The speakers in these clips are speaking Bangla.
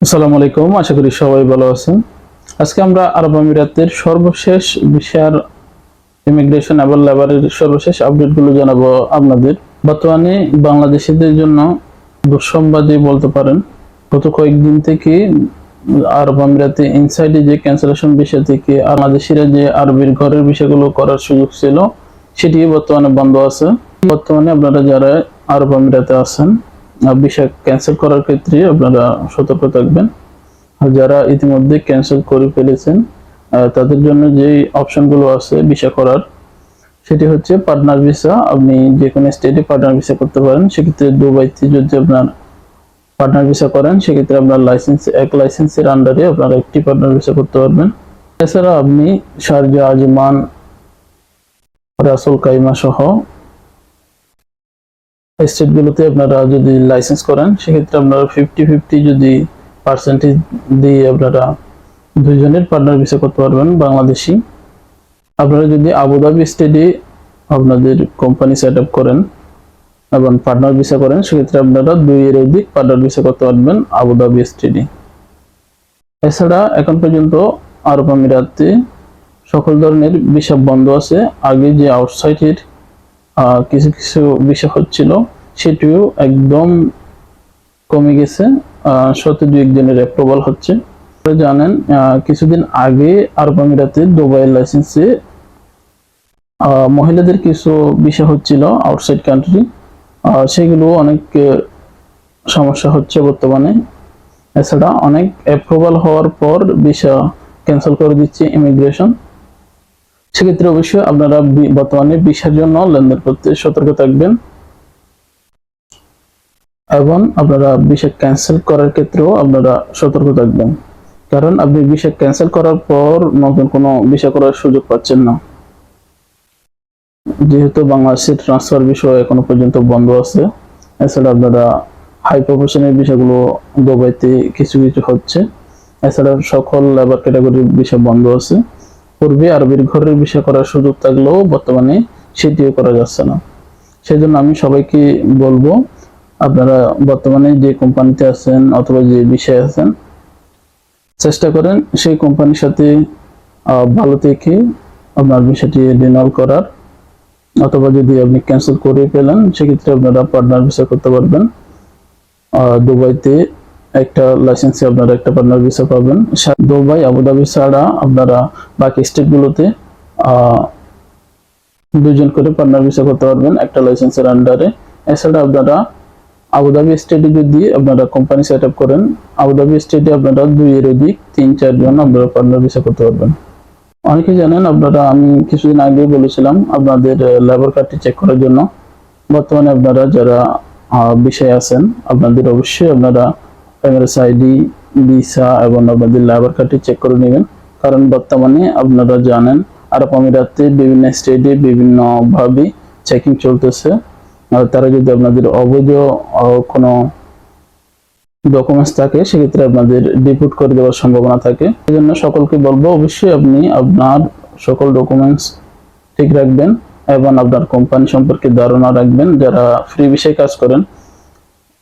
আসসালামু আলাইকুম, আশা করি সবাই ভালো আছেন। আজকে আমরা আরব আমিরাতের সর্বশেষ ভিসার ইমিগ্রেশন এবং লেবারের সর্বশেষ আপডেটগুলো জানাব আপনাদের। বর্তমানে বাংলাদেশিদের জন্য দুঃসংবাদই বলতে পারেন, গত কয়েকদিন থেকে আরব আমিরাতে ইনসাইডে যে ক্যান্সেলেশন বিষয় থেকে বাংলাদেশিরা যে আরবির ঘরের বিষয়গুলো করার সুযোগ ছিল সেটি বর্তমানে বন্ধ আছে। বর্তমানে আপনারা যারা আরব আমিরাতে আছেন বিষয় ক্যান্সেল করার ক্ষেত্রে আপনারা সতর্ক থাকবেন। আর যারা ইতিমধ্যে ক্যান্সেল করে ফেলেছেন তাদের জন্য যে অপশনগুলো আছে ভিসা করার, সেটি হচ্ছে পার্টনার ভিসা আপনি যে কোনো স্টেটে পার্টনার ভিসা করতে পারেন, সেক্ষেত্রে দুবাইতে যদি আপনার পার্টনার ভিসা করেন, সেক্ষেত্রে আপনার লাইসেন্স এক লাইসেন্সের আন্ডারে আপনারা একটি পার্টনার ভিসা করতে পারবেন। এছাড়া আপনি শারজা, আজমান, রাসুল কাইমা সহ স্টেটগুলোতে আপনারা যদি লাইসেন্স করেন, সেক্ষেত্রে আপনারা ফিফটি ফিফটি যদি পার্সেন্টেজ দিয়ে আপনারা দুইজনের পার্টনার ভিসা করতে পারবেন, বাংলাদেশি। আপনারা যদি আবুধাবি স্টেটে আপনাদের কোম্পানি সেট আপ করেন এবং পার্টনার ভিসা করেন, সেক্ষেত্রে আপনারা দুই এর অধিক পার্টনার ভিসা করতে পারবেন আবুধাবি স্টেটে এছাড়া এখন পর্যন্ত আরব আমিরাতে সকল ধরনের ভিসা বন্ধ আছে। আগে যে আউটসাইডের কিছু কিছু বিষয় হচ্ছিল, সেটিও একদম কমে গেছে। শত দু একজনের অ্যাপ্রুভাল হচ্ছে। জানেন কিছুদিন আগে আরব আমিরাতে দুবাইয়ের লাইসেন্সে মহিলাদের কিছু বিষয় হচ্ছিল আউটসাইড কান্ট্রি সেগুলো অনেক সমস্যা হচ্ছে বর্তমানে। এছাড়া অনেক অ্যাপ্রুভাল হওয়ার পর বিষয় ক্যান্সেল করে দিচ্ছে ইমিগ্রেশন সেক্ষেত্রে অবশ্যই আপনারা বর্তমানে ভিসার জন্য লেনদেন করতে সতর্ক থাকবেন। এবং আপনারা ভিসা ক্যান্সেল করার ক্ষেত্রেও আপনারা সতর্ক থাকবেন। কারণ আপনি ভিসা ক্যান্সেল করার পর নতুন কোনো ভিসা করার সুযোগ পাচ্ছেন না। যেহেতু বাংলাদেশের ট্রান্সফার বিষয় এখনও পর্যন্ত বন্ধ আছে, এছাড়া আপনারা হাই প্রফেশনের বিষয়গুলো দুবাইতে কিছু কিছু হচ্ছে। এছাড়া সকল লেবার ক্যাটাগরির বিষয় বন্ধ আছে। পূর্বে আরবির ঘরের বিষয় করার সুযোগ থাকলেও বর্তমানে সেটিও করা যাচ্ছে না। সেই জন্য আমি সবাইকে বলব, আপনারা বর্তমানে যে কোম্পানিতে আছেন অথবা যে বিষয়ে আছেন, চেষ্টা করেন সেই কোম্পানির সাথে ভালো থেকে আপনার বিষয়টি রিনল করার। অথবা যদি আপনি ক্যান্সেল করে পেলেন সেক্ষেত্রে আপনারা পার্টনার ভিসা করতে পারবেন। দুবাইতে একটা লাইসেন্সে আপনারা একটা পার্টনার ভিসা পাবেন। দুবাই, আবুধাবি ছাড়া আপনারা বাকি স্টেটগুলোতে দুজন করে পার্টনার ভিসা করতে পারবেন একটা লাইসেন্সের আন্ডারে এছাড়া আপনারা আবুধাবি স্টেটে যদি আপনারা কোম্পানি সেট আপ করেন, আবুধাবি স্টেটে আপনারা দুই এর অধিক তিন, চারজন আপনারা পার্টনার ভিসা করতে পারবেন। অনেকে জানেন, আপনারা আমি কিছুদিন আগে বলেছিলাম আপনাদের লেবার কার্ডটি চেক করার জন্য। বর্তমানে আপনারা যারা বিষয়ে আছেন, আপনাদের অবশ্যই আপনারা এমআরএস আইডি ভিসা এবং আপনাদের লেবার কার্ডটি চেক করে নেবেন। কারণ বর্তমানে আপনারা জানেন, আরব আমিরাতে বিভিন্ন স্টেটে বিভিন্নভাবে চেকিং চলতেছে। তারা যদি আপনাদের অবৈধ কোনো ডকুমেন্টস থাকে, সেক্ষেত্রে আপনাদের ডিপুট করে দেওয়ার সম্ভাবনা থাকে। এই জন্য সকলকে বলব, অবশ্যই আপনি আপনার সকল ডকুমেন্টস ঠিক রাখবেন এবং আপনার কোম্পানি সম্পর্কে ধারণা রাখবেন। যারা ফ্রি বিষয়ে কাজ করেন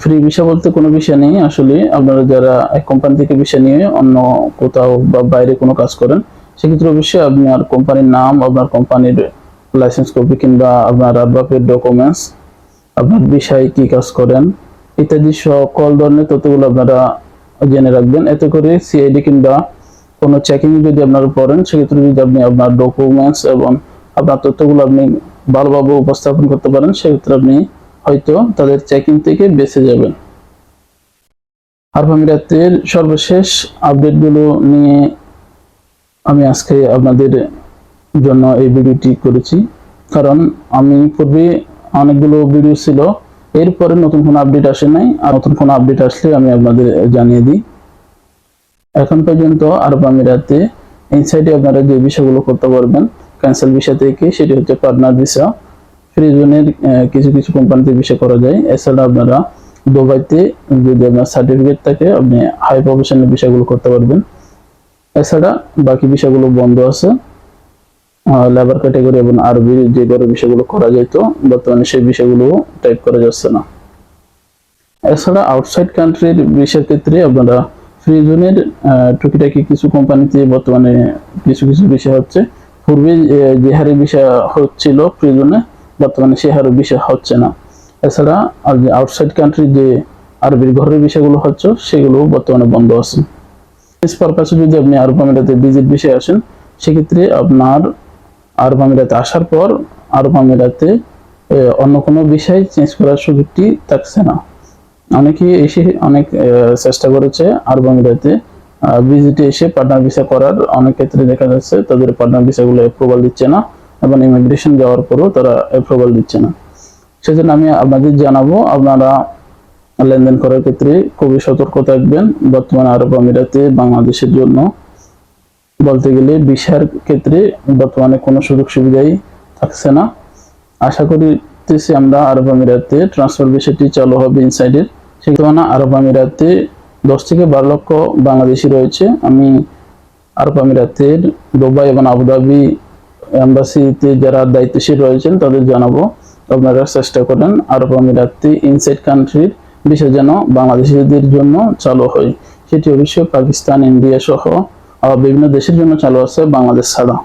ফ্রি বিষয় বলতে কোনো বিষয় নেই। আসলে আপনারা যারা এক কোম্পানি থেকে বিষয় নিয়ে অন্য কোথাও বা বাইরে কোনো কাজ করেন, সেক্ষেত্রে অবশ্যই আপনার কোম্পানির নাম, আপনার কোম্পানির লাইসেন্স কপি কিংবা আপনার আরবাপের ডকুমেন্টস আপনার বিষয়ে কি কাজ করেন ইত্যাদি সকল ধরনের তথ্যগুলো আপনারা জেনে রাখবেন। এতে করে সিআইডি কিংবা কোনো চেকিং যদি আপনারা পড়েন সেক্ষেত্রে যদি আপনি আপনার ডকুমেন্টস এবং আপনার তথ্যগুলো আপনি ভালোভাবে উপস্থাপন করতে পারেন, সেক্ষেত্রে আপনি হয়তো তাদের চেকিং থেকে বেঁচে যাবেন। আরব আমিরাতের সর্বশেষ আপডেটগুলো নিয়ে আমি আজকে আপনাদের জন্য এই ভিডিওটি করেছি। কারণ আমি পূর্বে অনেকগুলো ভিডিও ছিল, এরপরে নতুন কোনো আপডেট আসে নাই, আর নতুন কোনো আপডেট আসলে আমি আপনাদের জানিয়ে দিই। এখন পর্যন্ত আরব আমিরাতে ইনসাইডে আপনারা যে বিষয়গুলো করতে পারবেন ক্যান্সেল ভিসা থেকে, সেটি হচ্ছে পার্টনার ভিসা ফ্রি জোনের কিছু কিছু কোম্পানিতে ভিসা করা যায়। এছাড়া আপনারা দুবাইতে যদি আপনার সার্টিফিকেট থাকে, আপনি হাই প্রফেশনের বিষয়গুলো করতে পারবেন। এছাড়া বাকি বিষয়গুলো বন্ধ আছে। লেবার ক্যাটাগরি এবং আরবি যে করে বিষয়গুলো করা যেত বর্তমানে সেই বিষয়গুলো টাইপ করা যাচ্ছে না। এছাড়া আউটসাইড কান্ট্রির বিষয়ের ক্ষেত্রে আপনারা ফ্রিজনের টুকিটাকি কিছু কোম্পানিতে বর্তমানে কিছু কিছু বিষয় হচ্ছে। পূর্বে যে হারে বিষয় হচ্ছিল ফ্রিজনে বর্তমানে সে হারে বিষয় হচ্ছে না। এছাড়া আর যে আউটসাইড কান্ট্রি যে আরবির ঘরের বিষয়গুলো হচ্ছে সেগুলো বর্তমানে বন্ধ আছে। ইস পারপাসে যদি আপনি আরব আমিরাতে ভিজিট বিষয়ে আসেন, সেক্ষেত্রে আপনার আরব আমিরাতে আসার পর আরব আমিরাতে অন্য কোনো বিষয় চেঞ্জ করার সুযোগটি থাকছে না। অনেকে এসে, অনেক চেষ্টা করেছে আরব আমিরাতে ভিজিটে এসে পার্টনার ভিসা করার। অনেক ক্ষেত্রে দেখা যাচ্ছে তাদের পার্টনার ভিসাগুলো অ্যাপ্রুভাল দিচ্ছে না। এবং ইমিগ্রেশন যাওয়ার পরও তারা অ্যাপ্রুভাল দিচ্ছে না। সেজন্য আমি আপনাদের জানাব, আপনারা লেনদেন করার ক্ষেত্রে খুবই সতর্ক থাকবেন। বর্তমানে আরব আমিরাতে বাংলাদেশের জন্য বলতে গেলে ভিসার ক্ষেত্রে বর্তমানে কোনো সুযোগ সুবিধাই থাকছে না। আশা করিতেছি আমরা আরব আমিরাতে ট্রান্সফার বিষয়টি চালু হবে ইনসাইডের সেই তুলনায় আরব আমিরাতে দশ থেকে বারো লক্ষ বাংলাদেশি রয়েছে। আমি আরব আমিরাতের দুবাই এবং আবুধাবি এম্বাসিতে যারা দায়িত্বশীল রয়েছেন, তাদের জানাব। আপনারা চেষ্টা করেন আরব আমিরাতে ইনসাইড কান্ট্রির বিষয় যেন বাংলাদেশিদের জন্য চালু হয়। সেটি অবশ্যই পাকিস্তান, ইন্ডিয়া সহ বিভিন্ন দেশের জন্য চালু আছে, বাংলাদেশ ছাড়া।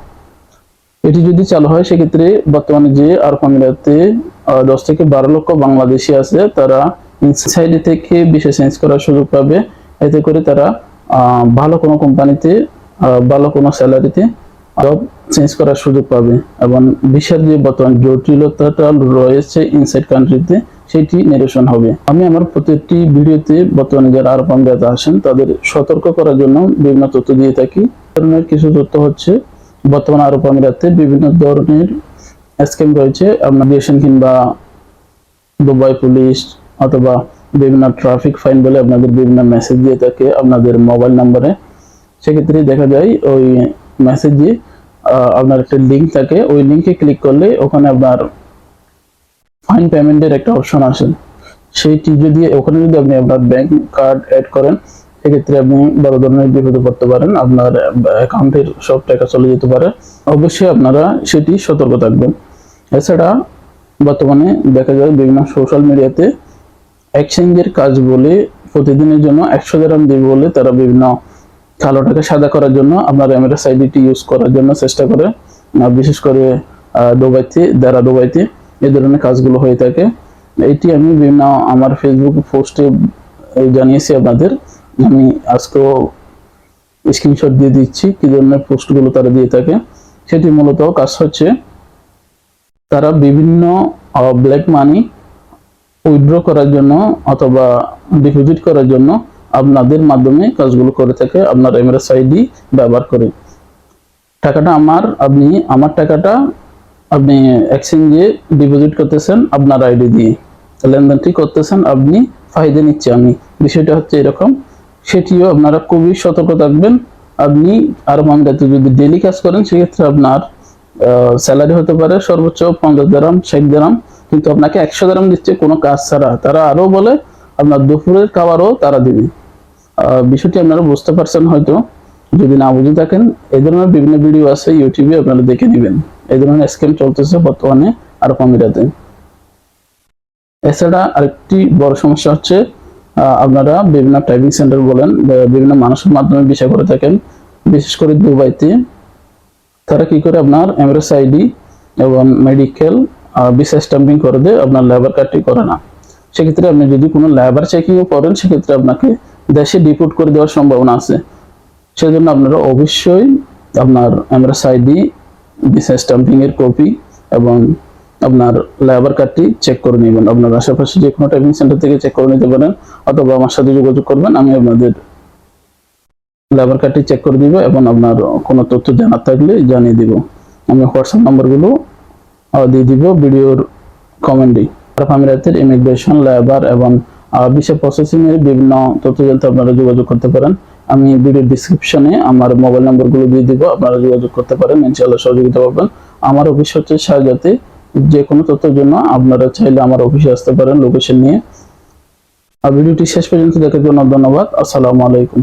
এটি যদি চালু হয়, সেক্ষেত্রে বর্তমানে যে আরব আমিরাতে দশ থেকে বারো লক্ষ বাংলাদেশি আছে, তারা ইনসাইড থেকে বিষয় চেঞ্জ করার সুযোগ পাবে। এতে করে তারা ভালো কোনো কোম্পানিতে ভালো কোনো স্যালারিতে জব চেঞ্জ করার সুযোগ পাবে এবং বিশ্বের যে বর্তমান জটিলতাটা রয়েছে ইনসাইড কান্ট্রিতে সেটি নিরসন হবে। আমি আমার প্রত্যেকটি ভিডিওতে বর্তমানে যারা আরব আমিরাতে আসেন, তাদের সতর্ক করার জন্য বিভিন্ন তথ্য দিয়ে থাকি। ধরনের কিছু তথ্য হচ্ছে, বর্তমানে আরব আমিরাতে বিভিন্ন ধরনের স্ক্যাম রয়েছে। আপনার ডিএশন কিংবা দুবাই পুলিশ অথবা বিভিন্ন ট্রাফিক ফাইন বলে আপনাদের বিভিন্ন মেসেজ দিয়ে থাকে আপনাদের মোবাইল নাম্বারে সেক্ষেত্রে দেখা যায় ওই মেসেজে আপনার একটা লিঙ্ক থাকে, ওই লিঙ্কে ক্লিক করলে ওখানে আপনার ফাইন পেমেন্টের একটা অপশন আসে। সেইটি যদি ওখানে যদি আপনি আপনার ব্যাংক কার্ড অ্যাড করেন সেক্ষেত্রে আপনি বড় ধরনের বিপদে পড়তে পারেন, আপনার অ্যাকাউন্টের সব টাকা চলে যেতে পারে। অবশ্যই আপনারা সেটি সতর্ক থাকবেন। এছাড়া বর্তমানে দেখা যায় বিভিন্ন সোশ্যাল মিডিয়াতে এক্সচেঞ্জের কাজ বলে প্রতিদিনের জন্য একশো গ্রাম দেবে বলে তারা বিভিন্ন কালো টাকা সাদা করার জন্য আপনার আইডিটি ইউজ করার জন্য চেষ্টা করে বিশেষ করে আহ, দুবাইতে দ্বারা দুবাইতে এই ধরনের কাজগুলো হয়ে থাকে। এটি আমি বিভিন্ন আমার ফেসবুক পোস্টে জানিয়েছি আপনাদের। আমি আজকেও স্ক্রিনশট দিয়ে দিচ্ছি কি ধরনের পোস্টগুলো তারা দিয়ে থাকে। সেটি মূলত কাজ হচ্ছে তারা বিভিন্ন ব্ল্যাক মানি উইথড্র করার জন্য অথবা ডিপোজিট করার জন্য আপনাদের মাধ্যমে কাজগুলো করে থাকে, আপনার এমএরএস আইডি ব্যবহার করে। টাকাটা আমার, আপনি, আমার টাকাটা আপনি এক্সচেঞ্জে ডিপোজিট করতেছেন আপনার আইডি দিয়ে। লেনদেনটি করতেছেন আপনি ফায়দা নিচ্ছে আমি। বিষয়টা হচ্ছে এরকম, সেটিও আপনারা খুবই সতর্ক থাকবেন। আপনি আরও মামলাতে যদি ডেলি কাজ করেন, সেক্ষেত্রে আপনার স্যালারি হতে পারে সর্বোচ্চ পঞ্চাশ গ্রাম ষাট গ্রাম কিন্তু আপনাকে একশো গ্রাম দিচ্ছে কোনো কাজ ছাড়া। তারা আরও বলে, আপনার দুপুরের খাবারও তারা দিবে। বিষয়টি আপনারা বুঝতে পারছেন হয়তো। যদি না বুঝে থাকেন, এই ধরনের বিভিন্ন ভিডিও আছে ইউটিউবে আপনারা দেখে নেবেন। এই ধরনের স্ক্যাম চলতেছে বর্তমানে আরব আমিরাতে এছাড়া আরেকটি বড় সমস্যা হচ্ছে আপনারা বিভিন্ন টাইপিং সেন্টার বলেন বিভিন্ন মানুষের মাধ্যমে বিষয় করে থাকেন। বিশেষ করে দুবাইতে, তারা কি করে আপনার এমএরএস আইডি এবং মেডিকেল ভিসা স্ট্যাম্পিং করে দেয়, আপনার লেবার কার্ডটি করে না। সেক্ষেত্রে আপনি যদি কোনো লেবার চেকিংও করেন, সেক্ষেত্রে আপনাকে দেশে ডিপোর্ট করে দেওয়ার সম্ভাবনা আছে। সেজন্য আপনারা অবশ্যই আপনার এমএরএস আইডি ভিসা স্ট্যাম্পিং এর কপি এবং আপনার লেবার কার্ডটি চেক করে নেবেন। আপনার আশেপাশে যে কোনো টাইপিং সেন্টার থেকে চেক করে নিতে পারেন অথবা আমার সাথে যোগাযোগ করবেন, আমি আপনাদের লেবার কার্ডটি চেক করে দিব এবং আপনার কোনো তথ্য জানার থাকলে জানিয়ে দিব। আমি হোয়াটসঅ্যাপ নাম্বারগুলো দিয়ে দিব ভিডিওর কমেন্টে আরব আমিরাতের ইমিগ্রেশন লেবার এবং ভিসা প্রসেসিং এর বিভিন্ন তথ্য জানতে আপনারা যোগাযোগ করতে পারেন। আমি ভিডিও ডিসক্রিপশনে আমার মোবাইল নাম্বারগুলো দিয়ে দিব, আপনারা যোগাযোগ করতে পারেন, ইনশাআল্লাহ সহযোগিতা পাবেন। আমার অফিস হচ্ছে সাহায্যতে যে কোনো তথ্যের জন্য আপনারা চাইলে আমার অফিসে আসতে পারেন লোকেশন নিয়ে। আর ভিডিওটি শেষ পর্যন্ত দেখার জন্য ধন্যবাদ। আসসালামু আলাইকুম।